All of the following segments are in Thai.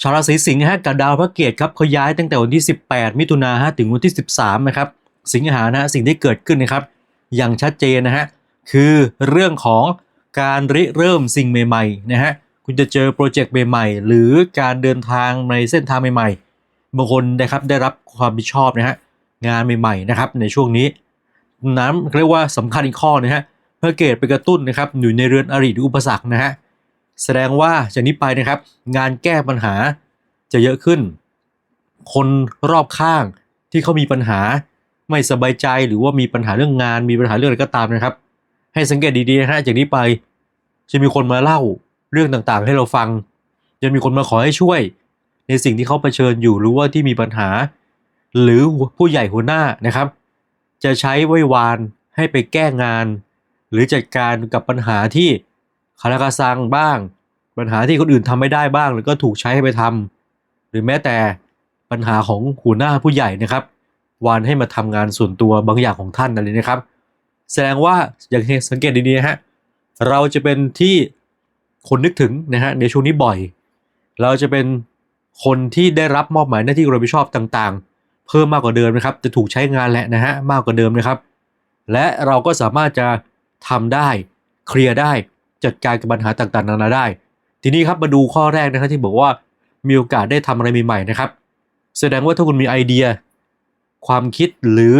ชาวราศีสิงห์ฮะกับดาวพระเกตครับเขาย้ายตั้งแต่วันที่ 18 มิถุนาฮะถึงวันที่ 13 นะครับ สิงหานะฮะสิ่งที่เกิดขึ้นนะครับ อย่างชัดเจนนะฮะคือเรื่องของการริเริ่มสิ่งใหม่ๆนะฮะคุณจะเจอโปรเจกต์ใหม่ๆ หรือการเดินทางในเส้นทางใหม่ๆบางคนนะครับได้รับความผิดชอบนะฮะงานใหม่ๆนะครับในช่วงนี้น้ำเรียกว่าสำคัญอีกข้อนะฮะพระเกตไปกระตุ้นนะครับอยู่ในเรือนอริหรืออุปสรรคนะฮะ แสดงว่าจากนี้ไปนะครับ งานแก้ปัญหาจะเยอะขึ้น คนรอบข้างที่เขามีปัญหาไม่สบายใจหรือว่ามีปัญหาเรื่องงาน มีปัญหาเรื่องอะไรก็ตามนะครับ ให้สังเกตดีๆนะฮะจากนี้ไป จะมีคนมาเล่าเรื่องต่างๆ ให้เราฟัง จะมีคนมาขอให้ช่วย ในสิ่งที่เขาเผชิญอยู่หรือว่าที่มีปัญหา หรือผู้ใหญ่หัวหน้านะครับ จะใช้ไว้วานให้ไปแก้งาน หรือจัดการกับปัญหาที่คาราคาซังบ้าง ปัญหาที่คนอื่นทำไม่ได้บ้าง แล้วก็ถูกใช้ให้ไปทำหรือแม้แต่ปัญหาของหัวหน้าผู้ใหญ่นะครับ วานให้มาทำงานส่วนตัวบางอย่างของท่านอะไรนะครับ แสดงว่าอย่างที่สังเกตดีๆนะฮะเราจะเป็นที่คนนึกถึงนะฮะในช่วงนี้บ่อย เราจะเป็นคนที่ได้รับมอบหมายหน้าที่รับผิดชอบต่างๆ เพิ่มมากกว่าเดิมนะครับ จะถูกใช้งานแหละนะฮะมากกว่าเดิมนะครับ และเราก็สามารถจะทำได้เคลียร์ได้จัดการกับปัญหาต่างๆ นานาได้ ทีนี้ครับมาดูข้อแรกนะครับที่บอกว่ามีโอกาสได้ทำอะไรใหม่ๆนะครับ แสดงว่าถ้าคุณมีไอเดีย ความคิดหรือ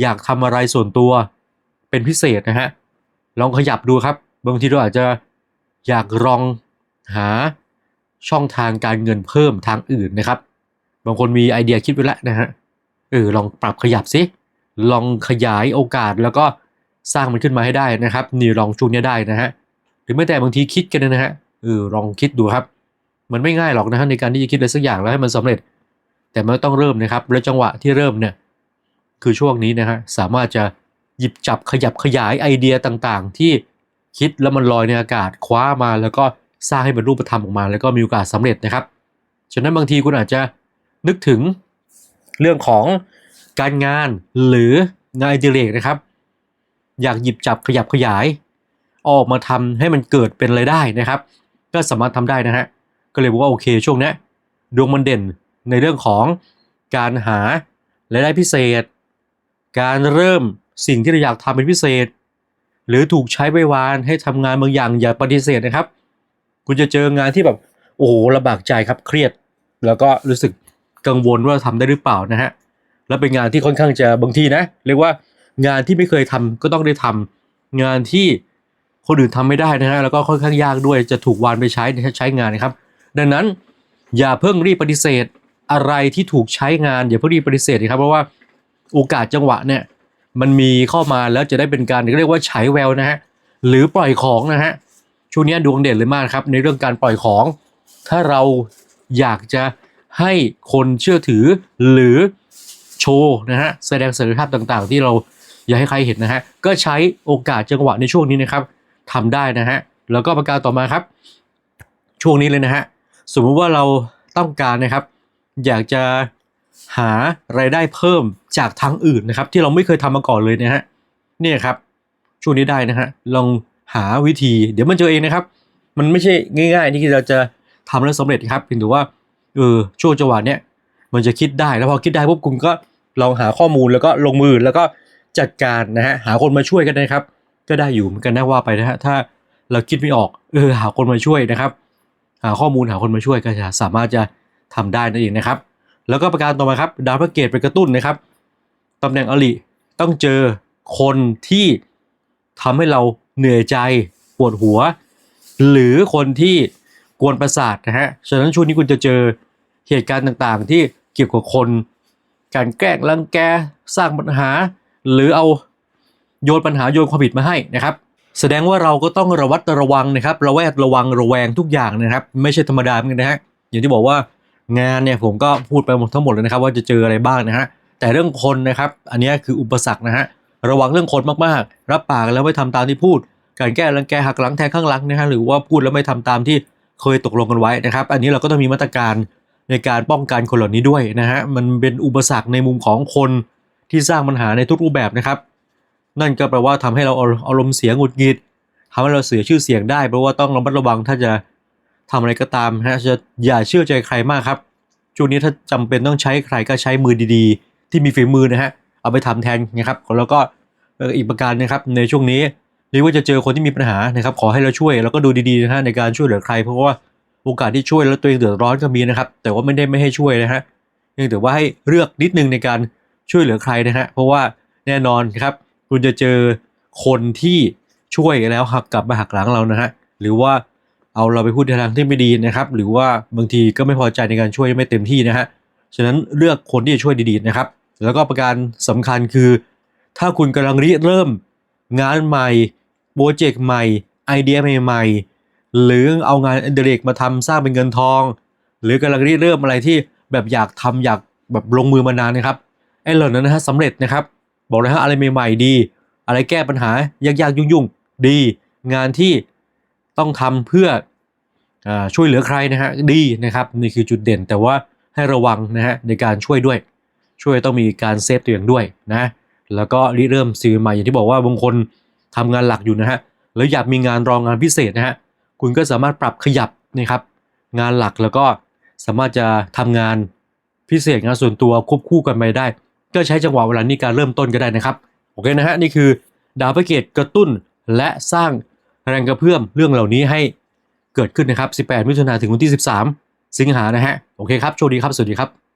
อยากทำอะไรส่วนตัวเป็นพิเศษนะฮะลองขยับดูครับ บางทีเราอาจจะอยากลองหาช่องทางการเงินเพิ่มทางอื่นนะครับ บางคนมีไอเดียคิดไว้แล้วนะฮะเออลองปรับขยับสิลองขยายโอกาสแล้วก็สร้างมันขึ้นมาให้ได้นะครับ นี่ลองช่วงนี้ได้นะฮะหรือแม้แต่บางทีคิดกันนะฮะ เออลองคิดดูครับ มันไม่ง่ายหรอกนะฮะในการที่จะคิดอะไรสักอย่างแล้วให้มันสำเร็จ แต่มันต้องเริ่มนะครับ แล้วจังหวะที่เริ่มเนี่ยคือช่วงนี้นะฮะสามารถจะหยิบจับขยับขยายไอเดียต่างๆ ที่คิดแล้วมันลอยในอากาศคว้ามาแล้วก็สร้างให้เป็นรูปธรรมออกมา แล้วก็มีโอกาสสำเร็จนะครับ ฉะนั้นบางทีคุณอาจจะนึกถึงเรื่องของการงานหรืองานอดิเรกนะครับ อยากหยิบจับขยับขยาย ออกมาทำให้มันเกิดเป็นรายได้นะครับ ก็สามารถทำได้นะฮะ ก็เลยบอกว่าโอเคช่วงนี้ดวงมันเด่นในเรื่องของการหารายได้พิเศษ การเริ่มสิ่งที่เราอยากทำเป็นพิเศษ หรือถูกใช้ไว้วานให้ทำงานบางอย่างอย่าปฏิเสธนะครับ คุณจะเจองานที่แบบโอ้โหลำบากใจครับเครียด แล้วก็รู้สึกกังวลว่าทำได้หรือเปล่านะฮะแล้วเป็นงานที่ค่อนข้างจะบางทีนะเรียกว่างานที่ไม่เคยทำก็ต้องได้ทำงานที่ คนอื่นทำไม่ได้นะฮะแล้วก็ค่อนข้างยากด้วยจะถูกวานไปใช้ในใช้งานนะครับ ดังนั้นอย่าเพิ่งรีบปฏิเสธอะไรที่ถูกใช้งานอย่าเพิ่งรีบปฏิเสธนะครับเพราะว่าโอกาสจังหวะเนี่ยมันมีเข้ามาแล้วจะได้เป็นการเรียกว่าฉายแววนะฮะหรือปล่อยของนะฮะช่วงนี้ดวงเด่นเลยมากครับในเรื่องการปล่อยของ ถ้าเราอยากจะให้คนเชื่อถือหรือโชว์นะฮะแสดงศักยภาพต่างๆ ที่เราอยากให้ใครเห็นนะฮะก็ใช้โอกาสจังหวะในช่วงนี้นะครับ ทำได้นะฮะ แล้วก็ประการต่อมาครับ ช่วงนี้เลยนะฮะ สมมุติว่าเราต้องการนะครับ อยากจะหารายได้เพิ่มจากทางอื่นนะครับ ที่เราไม่เคยทำมาก่อนเลยนะฮะเนี่ยครับ ช่วงนี้ได้นะฮะลองหาวิธี เดี๋ยวมันเจอเองนะครับ มันไม่ใช่ง่าย ๆ ที่เราจะทำแล้วสำเร็จครับเพียงแต่ว่าเออช่วงจังหวะเนี้ยมันจะคิดได้แล้วพอคิดได้ปุ๊บคุณก็ลองหาข้อมูลแล้วก็ลงมือแล้วก็จัดการนะฮะหาคนมาช่วยกันนะครับ ก็ได้อยู่เหมือนกันนะว่าไปนะฮะถ้าเราคิดไม่ออกเออหาคนมาช่วยนะครับ หาข้อมูลหาคนมาช่วยก็จะสามารถจะทำได้นั่นเองนะครับ แล้วก็ประการต่อมาครับดาวพระเกตไปกระตุ้นนะครับตำแหน่งอลิต้องเจอคนที่ทำให้เราเหนื่อยใจปวดหัว หรือคนที่กวนประสาทนะฮะฉะนั้นช่วงนี้คุณจะเจอเหตุการณ์ต่างๆ ที่เกี่ยวกับคน การแกล้งรังแกสร้างปัญหา หรือเอา โยนปัญหาโยนความผิดมาให้นะครับ แสดงว่าเราก็ต้องระวัดระวังนะครับ ระแวดระวังระแวงทุกอย่างนะครับ ไม่ใช่ธรรมดาเหมือนกันนะฮะอย่างที่บอกว่างานเนี่ยผมก็พูดไปหมดทั้งหมดเลยนะครับ ว่าจะเจออะไรบ้างนะฮะแต่เรื่องคนนะครับอันนี้คืออุปสรรคนะฮะระวังเรื่องคนมากๆ รับปากแล้วไม่ทำตามที่พูด การแก้รังแกหักหลังแทงข้างหลังนะฮะหรือว่าพูดแล้วไม่ทำตามที่เคยตกลงกันไว้นะครับ อันนี้เราก็ต้องมีมาตรการในการป้องกันคนเหล่านี้ด้วยนะฮะมันเป็นอุปสรรคในมุมของคนที่สร้างปัญหาในทุกรูปแบบนะครับ นั่นก็แปลว่าทำให้เราอารมณ์เสียหงุดหงิดทำให้เราเสียชื่อเสียงได้ เพราะว่าต้องระมัดระวังถ้าจะทำอะไรก็ตามนะฮะจะอย่าเชื่อใจใครมากครับช่วงนี้ถ้าจำเป็นต้องใช้ใครก็ใช้มือดีๆ ที่มีฝีมือนะฮะเอาไปทำแทนนะครับแล้วก็อีกประการนะครับในช่วงนี้หรือว่าจะเจอคนที่มีปัญหานะครับขอให้เราช่วยแล้วก็ดูดีๆนะฮะในการช่วยเหลือใคร เพราะว่าโอกาสที่ช่วยแล้วตัวเองเดือดร้อนก็มีนะครับ แต่ว่าไม่ได้ไม่ให้ช่วยนะฮะยังแต่ว่าให้เลือกนิดนึงในการช่วยเหลือใครนะฮะเพราะว่าแน่นอนครับ คุณจะเจอคนที่ช่วยแล้วหักกลับมาหักหลังเรานะฮะหรือว่าเอาเราไปพูดในทางที่ไม่ดีนะครับ หรือว่าบางทีก็ไม่พอใจในการช่วยไม่เต็มที่นะฮะฉะนั้นเลือกคนที่จะช่วยดีๆนะครับ แล้วก็ประการสำคัญคือ ถ้าคุณกำลังริเริ่มงานใหม่โปรเจกต์ใหม่ ไอเดียใหม่ๆหรือเอางานอดิเรกมาทำสร้างเป็นเงินทอง หรือกำลังริเริ่มอะไรที่แบบอยากทำอยากแบบลงมือมานานนะครับไอ้เหล่านั้นนะฮะสำเร็จนะครับ บอกเลยฮะอะไรใหม่ๆดี อะไรแก้ปัญหายากๆยุ่งๆดี งานที่ต้องทำเพื่ออช่วยเหลือใครนะฮะดีนะครับนี่คือจุดเด่นแต่ว่าให้ระวังนะฮะในการช่วยด้วย ช่วยต้องมีการเซฟตัวเองด้วยนะแล้วก็ริเริ่มซีใหม่อย่างที่บอกว่าบางคนทำงานหลักอยู่นะฮะแล้วอยากมีงานรองงานพิเศษนะฮะคุณก็สามารถปรับขยับนะครับ งานหลักแล้วก็สามารถจะทำงานพิเศษงานส่วนตัวควบคู่กันไปได้ ก็ใช้จังหวะเวลานี้การเริ่มต้นก็ได้นะครับ โอเคนะฮะนี่คือดาวพระเกตกระตุ้นและสร้างแรงกระเพื่อมเรื่องเหล่านี้ให้เกิดขึ้นนะครับ 18 มิถุนายนถึงวันที่ 13 สิงหานะฮะ โอเคครับ โชคดีครับ สวัสดีครับ